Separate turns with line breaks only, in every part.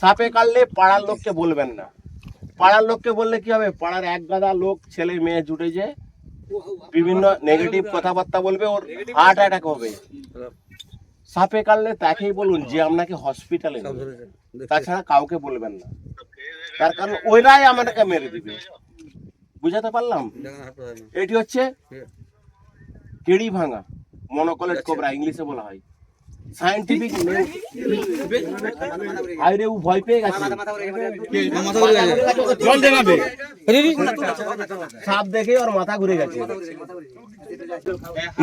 সাপে কাটলে পাড়ার লোককে বলবেন না। পাড়ার লোককে বললে কি হবে? পাড়ার এক গাদা লোক ছেলে মেয়ে জুটে যে বিভিন্ন নেগেটিভ কথাবার্তা বলবে ওর হার্ট অ্যাটাক হবে। সাপে কাটলে তাকেই বলুন যে আপনাকে হসপিটালে তাছাড়া কাউকে বলবেন না। তার কারণ ওইরাই আমাদেরকে মেরে দিবে। বুঝাতে পারলাম? এটি হচ্ছে কেড়ি ভাঙা মনোকলেট কোবরা ইংলিশে বলা হয়। সায়েন্টিফিক আরে ও ভয় পেয়ে গেছে। সাপ দেখে ওর মাথা ঘুরে গেছে।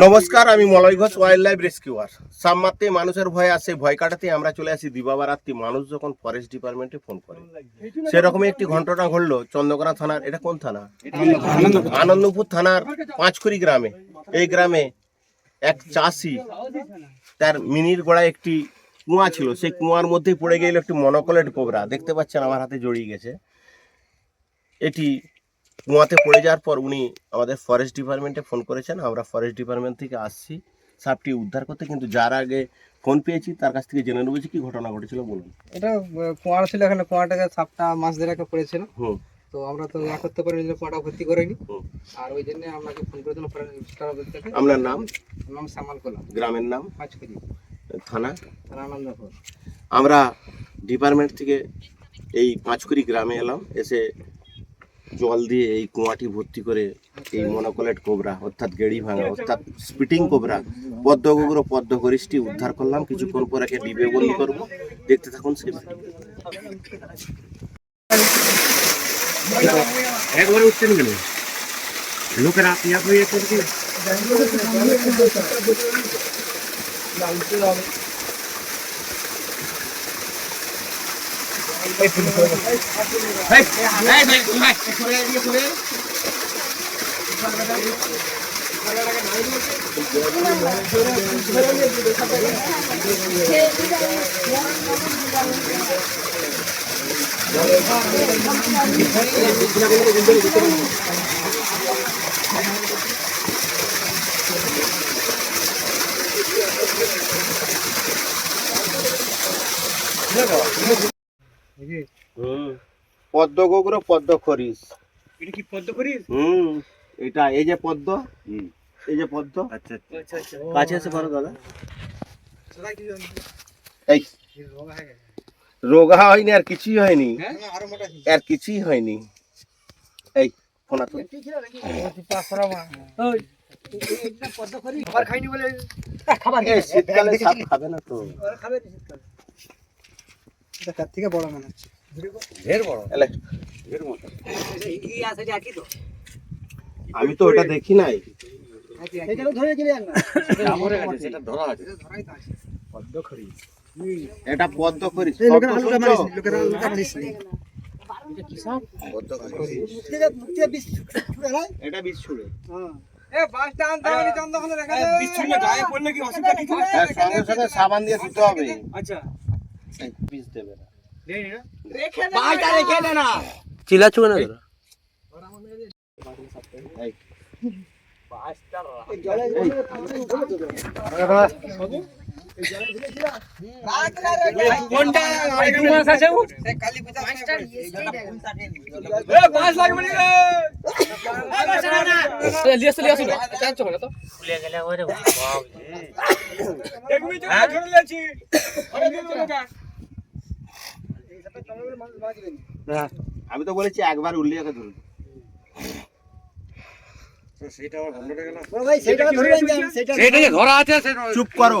নমস্কার আমি Malay Ghosh wildlife rescuer সাপ মারতে মানুষের ভয় আসে ভয় কাটাতে আমরা চলে আসি দিবাবা রাত্রি মানুষ যখন ফরেস্ট ডিপার্টমেন্টে ফোন করে। সেরকম একটি ঘটনা ঘটলো চন্দ্রকোনা থানার। এটা কোন থানা? আনন্দপুর থানার পাঁচকুড়ি গ্রামে। এই গ্রামে এক চাষি তার মিনির গোড়ায় একটি কুয়া ছিল সেই কুয়ার মধ্যে পড়ে গেল একটি মনোকলেট কোবরা। দেখতে পাচ্ছেন আমার হাতে জড়িয়ে গেছে। এটি কুয়াতে পড়ে যাওয়ার পর উনি আমাদের ফরেস্ট ডিপার্টমেন্টে ফোন করেছেন। আমরা ফরেস্ট ডিপার্টমেন্ট থেকে আসছি। সাপটি উদ্ধার করতে কিন্তু যার আগে ফোন পেয়েছি তার কাছ থেকে জেনে নেব যে কি ঘটনা ঘটেছিল বলুন।
এটা কুয়ার ছিল এখানে কুয়াটাকে সাপটা মাছ ধরে পড়েছিল
হুম।
তো আমরা তো ইয়া করতে পারি কুয়াটা ভর্তি করিনি। আর ওই জন্য আপনাকে ফোন করে দিলাম
আপনার নাম?
নাম সামাল কোলা
গ্রামের নাম?
পাঁচকুড়ি।
থানা?
থানা আনন্দপুর।
আমরা ডিপার্টমেন্ট থেকে এই পাঁচকুড়ি গ্রামে এলাম এসে জল দিয়ে এই কুয়াটি ভর্তি করে এই মনোকলেট কোবরা অর্থাৎ গেড়ি ভাঙা অর্থাৎ স্পিটিং কোবরা পদ্ম গোগ্র পদ্ম গরিষ্ঠি উদ্ধার করলাম। কিছুক্ষণ পর একে ডিবে বন্দি করব। দেখতে থাকুন সেই ভিডিও।
একবারে উঠছেন কেন লোকের আপনি আপনি ইয়ে করছে
পদ্ম গোগ্র পদ্ম খরিস
এটা কি পদ্ম করিস
হুম এটা এই যে পদ্ম এই যে পদ্ম।
আচ্ছা
আচ্ছা। আচ্ছা
কাছে এসে পারো দাদা।
সবাই কি
এই। রোগা হয়নি আর কিছুই হয়নি।
আর
কিছুই হয়নি। এই ফোনা তো
খাবার খাইনি বলে
এই শীতকালে সাপ খাবে না তো।
খাবে তার থেকে বড় মনে হচ্ছে?
আমি তো ওটা দেখি নাই।
ধরে
ধরা আছে।
ধরাই আছে।
এটা পদ্ম খরিস। এটা হ্যাঁ, সঙ্গে সাবান দিয়ে ধুতে হবে
আচ্ছা
বিষ দেবে না
বাসটা না
এই,
কোনটা? আছে এক মিনিট ধরে লেছি দিয়ে দেবো
আমি তো বলেছি একবার উল্লিয়াকে ধরুন।
সেটা আমার ভালো লাগে না
ভাই সেটা ধরে যান সেটা
সেটা যে ধরা আছে
চুপ করো।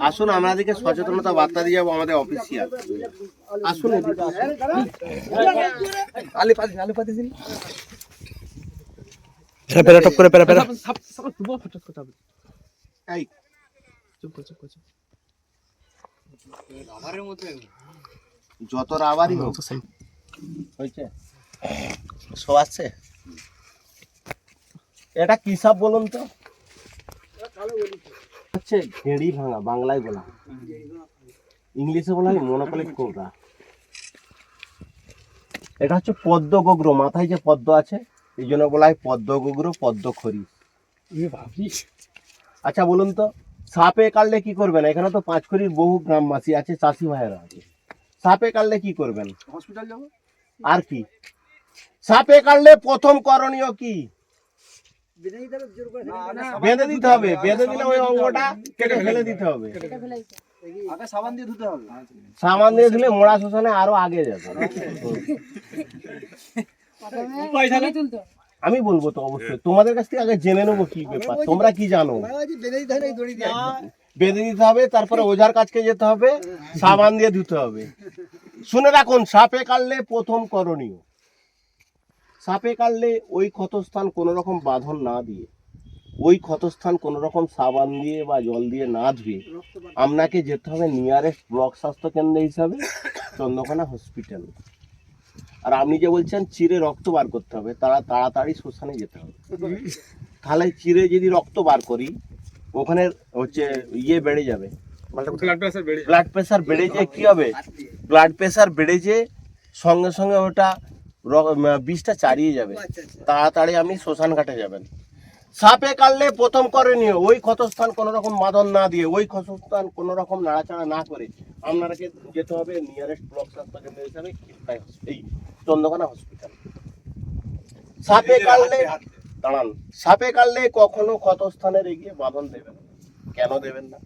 আসুন আমাদেরকে সচেতনতা বার্তা দিয়ে যাব আমাদের অফিসিয়াল আসুন
আলু পাতি আলু পাতি দিন
প্যারা টপ করে প্যারা প্যারা
সব সব চুপ ফটো ফটো
এই।
চুপ কর চুপ কর
যত রাবারই হোক। হয়েছে? সব আসছে? এটা কি সাপ বলুন তো? হচ্ছে গেড়ি ভাঙা বাংলায় বলা ইংলিশে বলা হয় মনোকলিক কোবরা এটা হচ্ছে পদ্ম গোগ্র মাথায় যে পদ্ম আছে এই জন্য বলা হয় পদ্ম গোগ্র পদ্ম খড়ি। আচ্ছা বলুন তো সাপে কাটলে কি করবেন? এখানে তো পাঁচখড়ির বহু গ্রামবাসী আছে চাষি ভাইয়েরা আছে। সাপে কাটলে কি করবেন?
হসপিটাল যাব?
আর কি? সাপে কাটলে প্রথম করণীয় কি? বেঁধে দিতে হবে বেঁধে দিলে ওই অঙ্গটা কেটে ফেলে দিতে হবে।
সাবান দিয়ে ধুতে হবে।
সামান দিয়ে দিলে মোড়া শোষণে আরও আগে যাবে। আমি বলব তো অবশ্যই তোমাদের কাছ থেকে আগে জেনে নেব কি ব্যাপার তোমরা কি জানো?
বেঁধে দিতে হয় না দড়ি দিয়ে।
বেঁধে দিতে হবে তারপরে ওঝার কাছকে যেতে হবে সাবান দিয়ে ধুতে হবে। শুনে রাখুন সাপে কাটলে প্রথম করণীয়। সাপে কাটলে ওই ক্ষতস্থান কোনো রকম বাঁধন না দিয়ে ওই ক্ষতস্থান কোনো রকম সাবান দিয়ে বা জল দিয়ে না ধুয়ে আপনাকে যেতে হবে নিয়ারেস্ট ব্লক স্বাস্থ্য কেন্দ্র হিসাবে চন্দ্রকোনা হসপিটাল। আর আপনি যে বলছেন চিরে রক্ত বার করতে হবে তারা তাড়াতাড়ি শ্মশানে যেতে হবে। তাহলে চিরে যদি রক্ত বার করি ওখানে হচ্ছে ইয়ে বেড়ে যাবে। ব্লাড প্রেশার বেড়ে যে কি হবে? ব্লাড প্রেশার বেড়ে যে সঙ্গে সঙ্গে ওটা বিষটা চারিয়ে যাবে। তাড়াতাড়ি আপনি শ্মশান ঘাটে যাবেন। সাপে কাটলে প্রথম করণীয় ওই ক্ষতস্থান কোনো রকম মাদন না দিয়ে ওই ক্ষতস্থান কোনো রকম নাড়াচাড়া না করে আপনাকে যেতে হবে নিয়ারেস্ট ব্লক স্বাস্থ্য কেন্দ্র হিসাবে এই চন্দ্রকোনা হসপিটাল সাপে কাটলে দাঁড়ান। সাপে কাটলে কখনো ক্ষতস্থানের এগিয়ে বাঁধন দেবেন। কেন দেবেন না?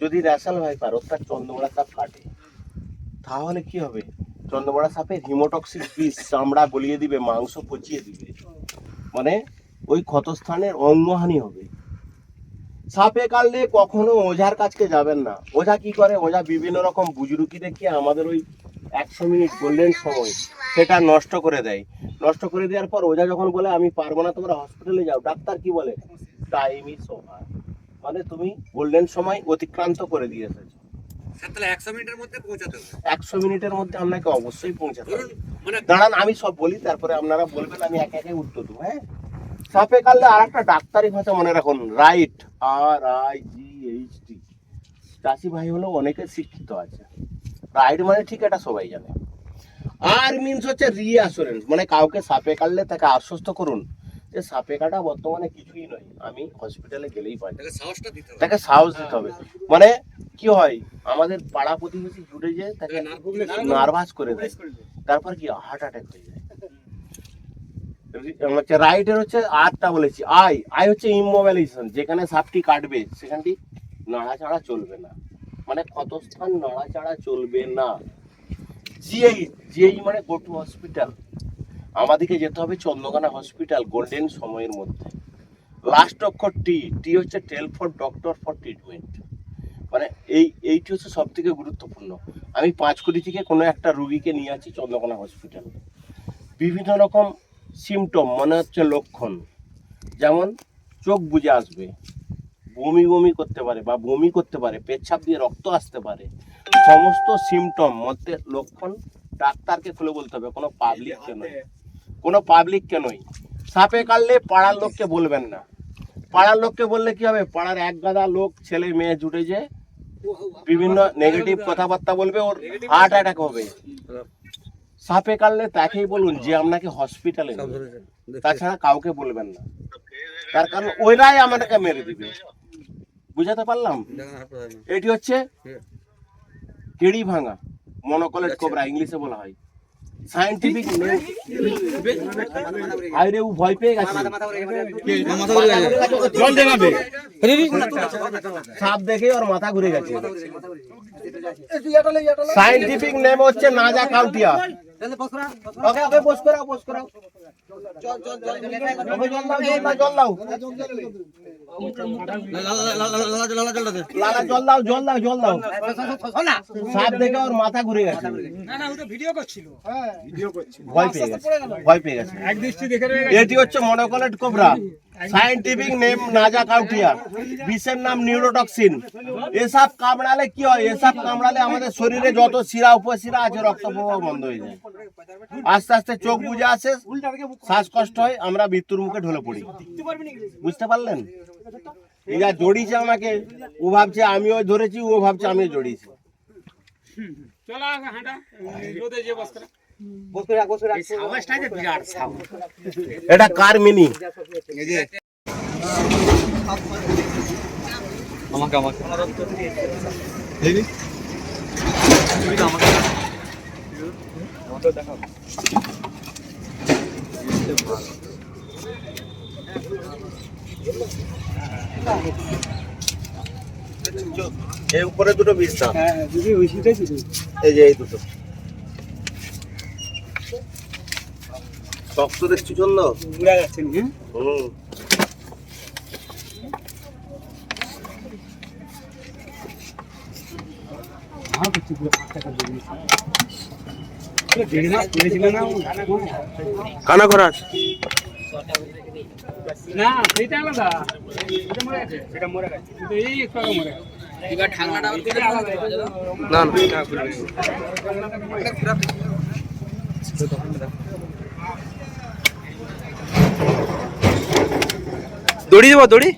যদি ন্যাশনাল ভাইপার অর্থাৎ চন্দ্রবড়া সাপ কাটে। তাহলে কি হবে? চন্দ্রবড়া সাপে হিমোটক্সিক বিষ চামড়া গলিয়ে দিবে, মাংস পচিয়ে দিবে। মানে ওই ক্ষতস্থানের অঙ্গহানি হবে। সাপে কাটলে কখনো ওঝার কাছকে যাবেন না। ওঝা কি করে? ওঝা বিভিন্ন রকম বুজরুকি দেখিয়ে আমাদের ওই একশো মিনিট গোল্ডেন সময় সেটা নষ্ট করে দেয়। নষ্ট করে দেওয়ার পর ওঝা যখন বলে, আমি পারব না, তোমরা হসপিটালে যাও। ডাক্তার কি বলে? টাইম ইজ ওভার মানে তুমি গোল্ডেন সময় অতিক্রান্ত করে দিয়ে এসেছ।
তাহলে একশো মিনিটের মধ্যে পৌঁছাতে হবে।
মিনিটের মধ্যে আপনাকে অবশ্যই পৌঁছাতে হবে।
মানে
দাঁড়ান আমি সব বলি তারপরে আপনারা বলবেন আমি একে একে উত্তর দেবো হ্যাঁ? সাপে কাটলে আর একটা ডাক্তারি ভাষা মনে রাখুন right R I G H T চাষি ভাই হলো অনেকে শিক্ষিত আছে। রাইট মানে ঠিক এটা সবাই জানে। আর মিনস হচ্ছে রিঅ্যাসুরেন্স মানে কাউকে সাপে কাটলে তাকে আশ্বস্ত করুন। যে সাপে কাটা বর্তমানে কিছুই নয়। আমি হসপিটালে গেলেই পাই
তাকে
সাহস দিতে হবে। মানে কি হয় আমাদের পাড়া প্রতিবেশী জুড়ে যে তাকে নার্ভাস করে দেয়। তারপর কি হার্ট অ্যাটাক হয়ে যায়। হচ্ছে রাইটের হচ্ছে আরটা বলেছি। আই আই হচ্ছে ইমোবাইলাইজেশন যেখানে সাপটি কাটবে সেখানটি নাড়াচাড়া চলবে না। মানে ক্ষতস্থান নাড়াচাড়া চলবে না। জিএই জিএই মানে গো টু হসপিটাল আমাদেরকে যেতে হবে চন্দ্রকোনা হসপিটাল গোল্ডেন সময়ের মধ্যে। লাস্ট অক্ষর টি টি হচ্ছে tell for doctor for treatment মানে এই, এইটি হচ্ছে সব থেকে গুরুত্বপূর্ণ। আমি পাঁচ কোটি থেকে কোনো একটা রুগীকে নিয়ে আছি চন্দ্রকোনা হসপিটাল বিভিন্ন রকম সিমটম মনে হচ্ছে লক্ষণ। যেমন চোখ বুজে আসবে, বমি বমি করতে পারে বা বমি করতে পারে, পেচ্ছাপ দিয়ে রক্ত আসতে পারে। সমস্ত সিমটম মধ্যে লক্ষণ ডাক্তারকে খুলে বলতে হবে, কোনো পাবলিককে নয়। কোনো পাবলিককে নয় সাপে কাটলে পাড়ার লোককে বলবেন না। পাড়ার লোককে বললে কি হবে? পাড়ার এক গাদা লোক ছেলে মেয়ে জুটে যে বিভিন্ন নেগেটিভ কথাবার্তা বলবে ওর হার্ট অ্যাটাক হবে। সাপে কাটলে তাকেই বলুন যে আপনাকে হসপিটালে তাছাড়া কাউকে বলবেন না। তার কারণ ওইরাই আমাদেরকে মেরে দিবে। বুঝাতে পারলাম? এটি হচ্ছে কেড়ি ভাঙা মনোকলেট কোবরা ইংলিশে বলা হয়। সায়েন্টিফিক আরে ও ভয় পেয়ে গেছে।
জল দেখাবে।
সাপ দেখে ওর মাথা ঘুরে গেছে। সায়েন্টিফিক নেম হচ্ছে নাজা কাউটিয়া। ওকে ওকে বস করাও বস করাও ওকে জল দাও জল দাও জল দাও। লালা জল দাও জল দাও জল দাও। সাপ দেখে ওর মাথা ঘুরে গেছে। গেছে। ভয় পেয়ে গেছে। এটি হচ্ছে মনোকলেট কোবরা সায়েন্টিফিক নেম নাজা কাউটিয়া বিষের নাম নিউরোটক্সিন এসব কামড়ালে কি হয়? এসব কামড়ালে আমাদের শরীরে যত শিরা, উপশিরা আছে, রক্ত প্রবাহ বন্ধ হয়ে যায়। আস্তে আস্তে চোখ বুঝে আসে, শ্বাসকষ্ট হয়, আমরা মৃত্যুর মুখে ঢলে পড়ি। বুঝতে পারলেন? যা জড়িয়েছে আমাকে। ও ভাবছে, আমিও ধরেছি, ও ভাবছে, আমিও জড়িয়েছি। এটা কার মিনি? এই উপরে দুটো বিশ্রাম
হ্যাঁ হ্যাঁ দিদি ওই সিটাই দিদি
এই যে এই দুটো। শক্ত দেখছি চন্দ
ঘুরে যাচ্ছেন হ্যাঁ
হুম।
আমার কিছু পুরো পাঁচ টাকা দিয়ে দিয়েছি। পুরো দেড় মাস করেছিল না ও?
কানা খরাস
না আলাদা। এটা মরে গেছে এটা মরে গেছে। কিন্তু এই একটু আগে মরে গেছে। এবার ঠান্ডাটা আলাদা
না না। দড়ি দেবো দড়ি?